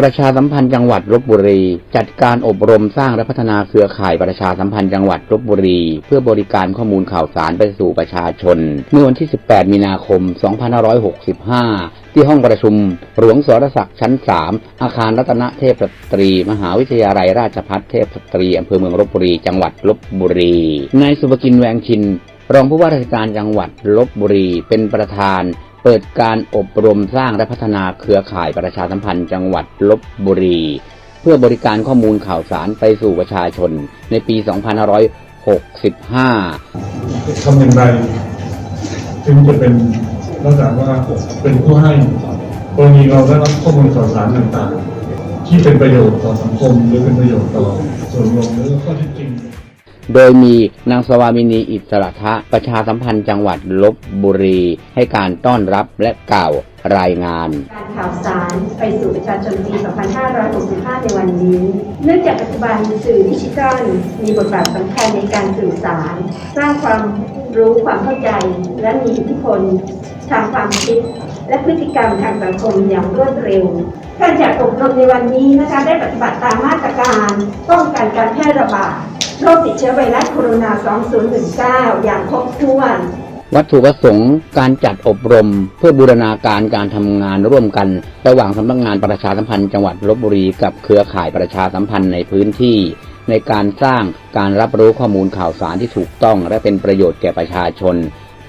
ประชาสัมพันธ์จังหวัดลบบุรี จัดการอบรมสร้างและพัฒนาเครือข่ายประชาสัมพันธ์จังหวัดลบบุรี เพื่อบริการข้อมูลข่าวสารไปสู่ประชาชน เมื่อวันที่ 18 มีนาคม 2565 ที่ห้องประชุม หลวงสรศักดิ์ชั้น 3 อาคารรัตนเทพสตรี มหาวิทยาลัยราชภัฏเทพสตรีอำเภอเมืองลบบุรี จังหวัดลบบุรีนายสุภกินแวงชินรองผู้ว่าราชการจังหวัดลบบุรี เป็นประธาน เปิดการอบรมสร้างและพัฒนาเครือข่ายประชาสัมพันธ์จังหวัดลบบุรี เพื่อบริการข้อมูลข่าวสารไปสู่ประชาชนในปี 2565 ทำอย่างไรถึงจะเป็นลักษณะว่าเป็นผู้ให้กรณีเราได้รับข้อมูลข่าวสารต่างๆ ที่เป็นประโยชน์ต่อสังคมหรือเป็นประโยชน์ต่อส่วนรวมหรือข้อท็จจริง โดยมีนางสวามินีอิสระทะประชาสัมพันธ์จังหวัดลบบุรี ให้การต้อนรับและกล่าวรายงาน การข่าวสารไปสู่ประชาชนปี 2565 ในวันนี้ เนื่องจากปัจจุบันสื่อดิจิทัลมีบทบาทสำคัญในการสื่อสาร สร้างความรู้ความเข้าใจ และมีอิทธิพลทางความคิด และพฤติกรรมทางสังคมอย่างรวดเร็ว การจัดอบรมในวันนี้นะคะได้ปฏิบัติตามมาตรการป้องกันการแพร่ระบาดโรคติดเชื้อไวรัสโคโรนา 2019 อย่างครบถ้วน วัตถุประสงค์การจัดอบรม เพื่อบูรณาการการทำงานร่วมกัน ระหว่างสำนักงานประชาสัมพันธ์จังหวัดลบบุรีกับเครือข่ายประชาสัมพันธ์ในพื้นที่ ในการสร้างการรับรู้ข้อมูลข่าวสารที่ถูกต้องและเป็นประโยชน์แก่ประชาชน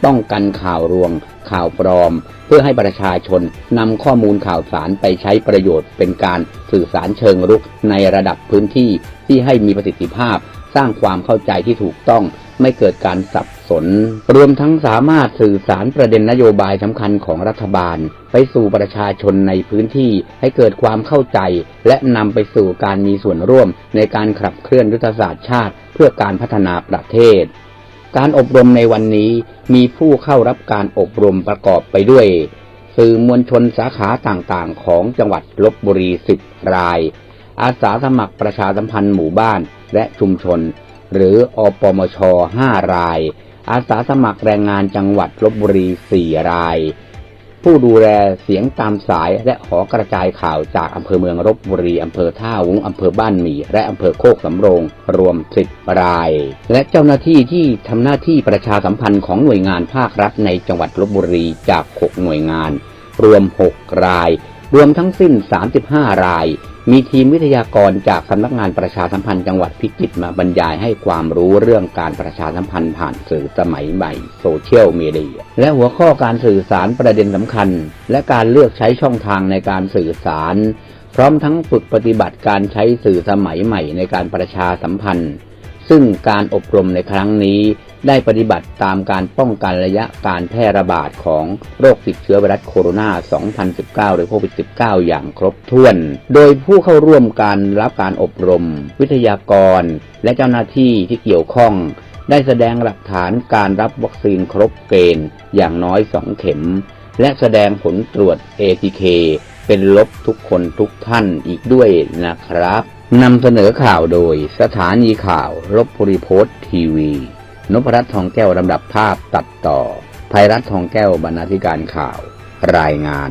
ป้องกันข่าวรวง ข่าวปลอม เพื่อให้ประชาชนนำข้อมูลข่าวสารไปใช้ประโยชน์ เป็นการสื่อสารเชิงรุกในระดับพื้นที่ที่ให้มีประสิทธิภาพ สร้างความเข้าใจที่ถูกต้องไม่เกิดการสับสน รวมทั้งสามารถสื่อสารประเด็นนโยบายสำคัญของรัฐบาล ไปสู่ประชาชนในพื้นที่ให้เกิดความเข้าใจ และนำไปสู่การมีส่วนร่วมในการขับเคลื่อนยุทธศาสตร์ชาติ เพื่อการพัฒนาประเทศ การอบรมในวันนี้มีผู้เข้ารับการอบรมประกอบไปด้วย สื่อมวลชนสาขาต่างๆ ของจังหวัดลบบุรีสิบราย อาสาสมัครประชาสัมพันธ์หมู่บ้านและชุมชน หรืออปมชห้าราย อาสาสมัครแรงงานจังหวัดลบบุรีสี่ราย ผู้ดูแลเสียงตามสายและหอกระจายข่าวจากอำเภอเมืองลบบุรีอำเภอท่าวุ้งอำเภอบ้านหมี่และอำเภอโคกสำโรงรวม10ราย และเจ้าหน้าที่ที่ทำหน้าที่ประชาสัมพันธ์ของหน่วยงานภาครัฐในจังหวัดลบบุรีจาก6หน่วยงาน รวม6ราย รวมทั้งสิ้น35ราย มีทีมวิทยากรจากสำนักงานประชาสัมพันธ์จังหวัดพิจิตรมาบรรยายให้ความรู้เรื่องการประชาสัมพันธ์ผ่านสื่อสมัยใหม่โซเชียลมีเดียและหัวข้อการสื่อสารประเด็นสำคัญ และการเลือกใช้ช่องทางในการสื่อสาร พร้อมทั้งฝึกปฏิบัติการใช้สื่อสมัยใหม่ในการประชาสัมพันธ์ ซึ่งการอบรมในครั้งนี้ ได้ปฏิบัติตามการป้องกันระยะการแพร่ระบาดของโรคติดเชื้อไวรัสโคโรนา 2019 หรือโควิด -19 อย่างครบถ้วน โดยผู้เข้าร่วมการรับการอบรม วิทยากร และเจ้าหน้าที่ที่เกี่ยวข้อง ได้แสดงหลักฐานการรับวัคซีนครบเกณฑ์อย่างน้อย 2 เข็ม และแสดงผลตรวจ ATK เป็นลบทุกคนทุกท่านอีกด้วยนะครับนำเสนอข่าวโดยสถานีข่าวลบบุรีโพสต์ทีวี นพรัตน์ทองแก้วลำดับภาพตัดต่อภัยรัตน์ทองแก้วบรรณาธิการข่าว รายงาน